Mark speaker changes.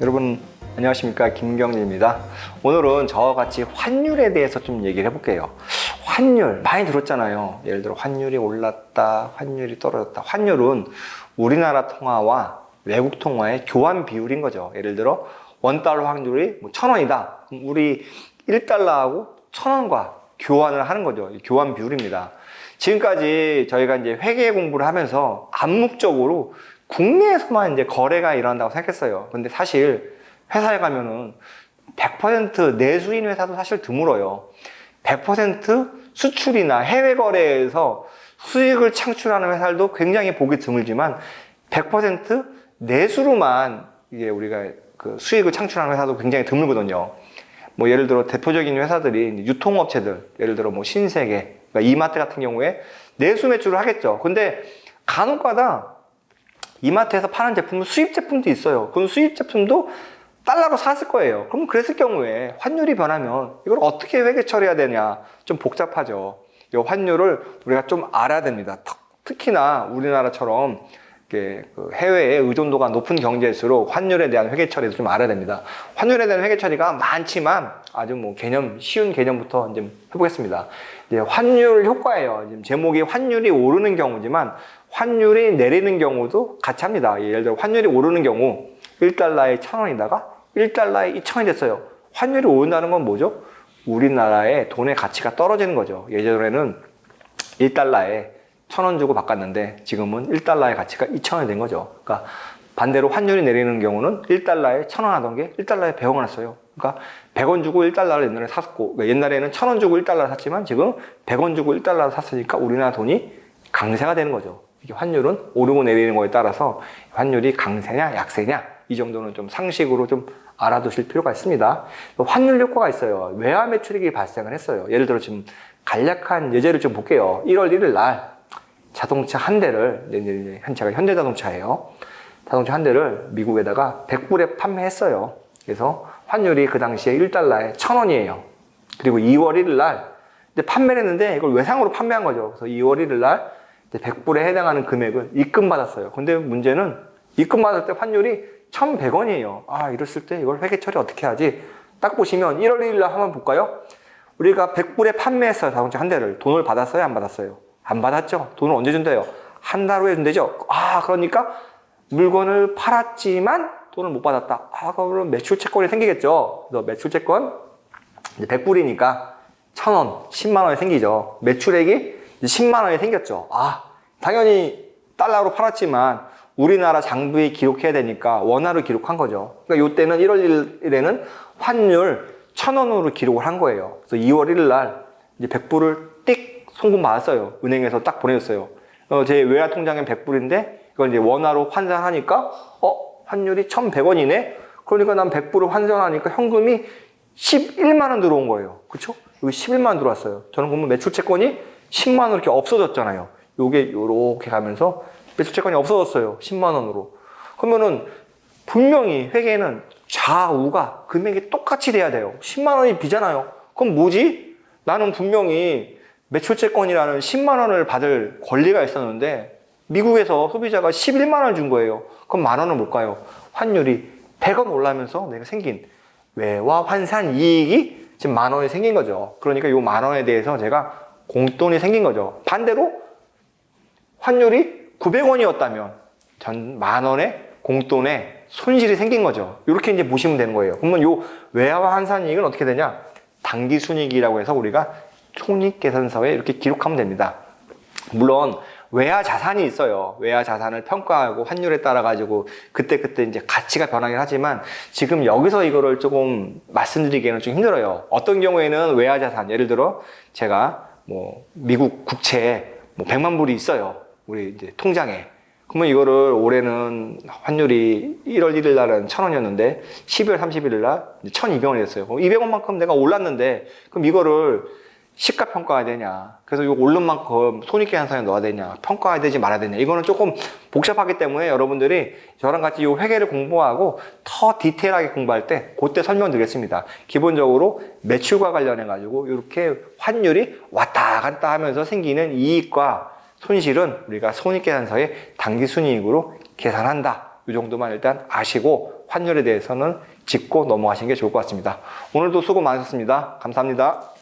Speaker 1: 여러분 안녕하십니까 김경진입니다. 오늘은 저와 같이 환율에 대해서 좀 얘기를 해볼게요. 환율 많이 들었잖아요. 예를 들어 환율이 올랐다, 환율이 떨어졌다. 환율은 우리나라 통화와 외국 통화의 교환 비율인 거죠. 예를 들어 원달러 환율이 뭐천 원이다. 우리 1달러하고 천 원과 교환을 하는 거죠. 이 교환 비율입니다. 지금까지 저희가 이제 회계 공부를 하면서 암묵적으로 국내에서만 이제 거래가 일어난다고 생각했어요. 근데 사실 회사에 가면은 100% 내수인 회사도 사실 드물어요. 100% 수출이나 해외 거래에서 수익을 창출하는 회사들도 굉장히 보기 드물지만 100% 내수로만 이게 우리가 그 수익을 창출하는 회사도 굉장히 드물거든요. 뭐 예를 들어 대표적인 회사들이 이제 유통업체들, 예를 들어 뭐 신세계, 그러니까 이마트 같은 경우에 내수 매출을 하겠죠. 근데 간혹가다 이마트에서 파는 제품은 수입 제품도 있어요. 그럼 수입 제품도 달러로 샀을 거예요. 그럼 그랬을 경우에 환율이 변하면 이걸 어떻게 회계 처리해야 되냐 좀 복잡하죠. 이 환율을 우리가 좀 알아야 됩니다. 특- 특히나 우리나라처럼 해외에 의존도가 높은 경제일수록 환율에 대한 회계 처리도 좀 알아야 됩니다. 환율에 대한 회계 처리가 많지만 아주 뭐 개념 쉬운 개념부터 이제 해보겠습니다. 이제 환율 효과예요. 지금 제목이 환율이 오르는 경우지만 환율이 내리는 경우도 같이 합니다. 예를 들어 환율이 오르는 경우 1달러에 1,000원이다가 1달러에 2,000원이 됐어요. 환율이 오른다는 건 뭐죠? 우리나라의 돈의 가치가 떨어지는 거죠. 예전에는 1달러에 1,000원 주고 바꿨는데 지금은 1달러의 가치가 2,000원이 된 거죠. 그러니까 반대로 환율이 내리는 경우는 1달러에 1,000원 하던 게 1달러에 100원 했어요. 그러니까 100원 주고 1달러를 옛날에 샀고 그러니까 옛날에는 1,000원 주고 1달러를 샀지만 지금 100원 주고 1달러를 샀으니까 우리나라 돈이 강세가 되는 거죠. 이게 환율은 오르고 내리는 거에 따라서 환율이 강세냐 약세냐 이 정도는 좀 상식으로 좀 알아두실 필요가 있습니다. 환율 효과가 있어요. 외화 매출액이 발생을 했어요. 예를 들어 지금 간략한 예제를 좀 볼게요. 1월 1일 날 자동차 한 대를 이제 이제 현 제가 현대자동차예요. 자동차 한 대를 미국에다가 100불에 판매했어요. 그래서 환율이 그 당시에 1달러에 1000원이에요. 그리고 2월 1일 날 이제 판매를 했는데 이걸 외상으로 판매한 거죠. 그래서 2월 1일 날 이제 100불에 해당하는 금액을 입금 받았어요. 근데 문제는 입금 받을 때 환율이 1,100원이에요. 아, 이랬을 때 이걸 회계 처리 어떻게 하지? 딱 보시면 1월 1일 날 한번 볼까요? 우리가 100불에 판매했어요. 자동차 한 대를. 돈을 받았어요? 안 받았어요? 안 받았죠? 돈을 언제 준대요? 한 달 후에 준대죠? 아, 그러니까 물건을 팔았지만 돈을 못 받았다. 아, 그러면 매출 채권이 생기겠죠? 그래서 매출 채권, 이제 100불이니까 1000원, 10만 원이 생기죠. 매출액이 이제 10만 원이 생겼죠. 아, 당연히 달러로 팔았지만 우리나라 장부에 기록해야 되니까 원화로 기록한 거죠. 그러니까 이때는 1월 1일에는 환율 1000원으로 기록을 한 거예요. 그래서 2월 1일 날 이제 100불을 띡 송금 받았어요. 은행에서 딱 보내줬어요. 어, 제 외화 통장엔 100불인데 이걸 이제 원화로 환산하니까 어 환율이 1,100원이네. 그러니까 난 100불을 환산하니까 현금이 11만 원 들어온 거예요. 그렇죠? 여기 11만 원 들어왔어요. 저는 보면 매출 채권이 10만 원 이렇게 없어졌잖아요. 요게 요렇게 가면서 매출 채권이 없어졌어요. 10만 원으로. 그러면은 분명히 회계는 좌우가 금액이 똑같이 돼야 돼요. 10만 원이 비잖아요. 그럼 뭐지? 나는 분명히 매출채권이라는 10만 원을 받을 권리가 있었는데 미국에서 소비자가 11만 원을 준 거예요. 그럼 만 원은 뭘까요? 환율이 100원 올라면서 내가 생긴 외화 환산 이익이 지금 만 원이 생긴 거죠. 그러니까 이 만 원에 대해서 제가 공돈이 생긴 거죠. 반대로 환율이 900원이었다면 전 만 원의 공돈에 손실이 생긴 거죠. 이렇게 이제 보시면 되는 거예요. 그러면 요 외화 환산 이익은 어떻게 되냐? 당기 순이익이라고 해서 우리가 손익계산서에 이렇게 기록하면 됩니다. 물론 외화 자산이 있어요. 외화 자산을 평가하고 환율에 따라 가지고 그때 그때 이제 가치가 변하긴 하지만 지금 여기서 이거를 조금 말씀드리기에는 좀 힘들어요. 어떤 경우에는 외화 자산 예를 들어 제가 뭐 미국 국채에 뭐 100만 불이 있어요. 우리 이제 통장에. 그러면 이거를 올해는 환율이 1월 1일 날은 1000원이었는데 12월 31일 날 1200원이 됐어요. 200원만큼 내가 올랐는데 그럼 이거를 시가 평가해야 되냐. 그래서 이거 오른 만큼 손익계산서에 넣어야 되냐. 평가해야 되지 말아야 되냐. 이거는 조금 복잡하기 때문에 여러분들이 저랑 같이 이 회계를 공부하고 더 디테일하게 공부할 때 그때 설명드리겠습니다. 기본적으로 매출과 관련해 가지고 이렇게 환율이 왔다 갔다 하면서 생기는 이익과 손실은 우리가 손익계산서에 당기순이익으로 계산한다. 이 정도만 일단 아시고 환율에 대해서는 짚고 넘어가시는 게 좋을 것 같습니다. 오늘도 수고 많으셨습니다. 감사합니다.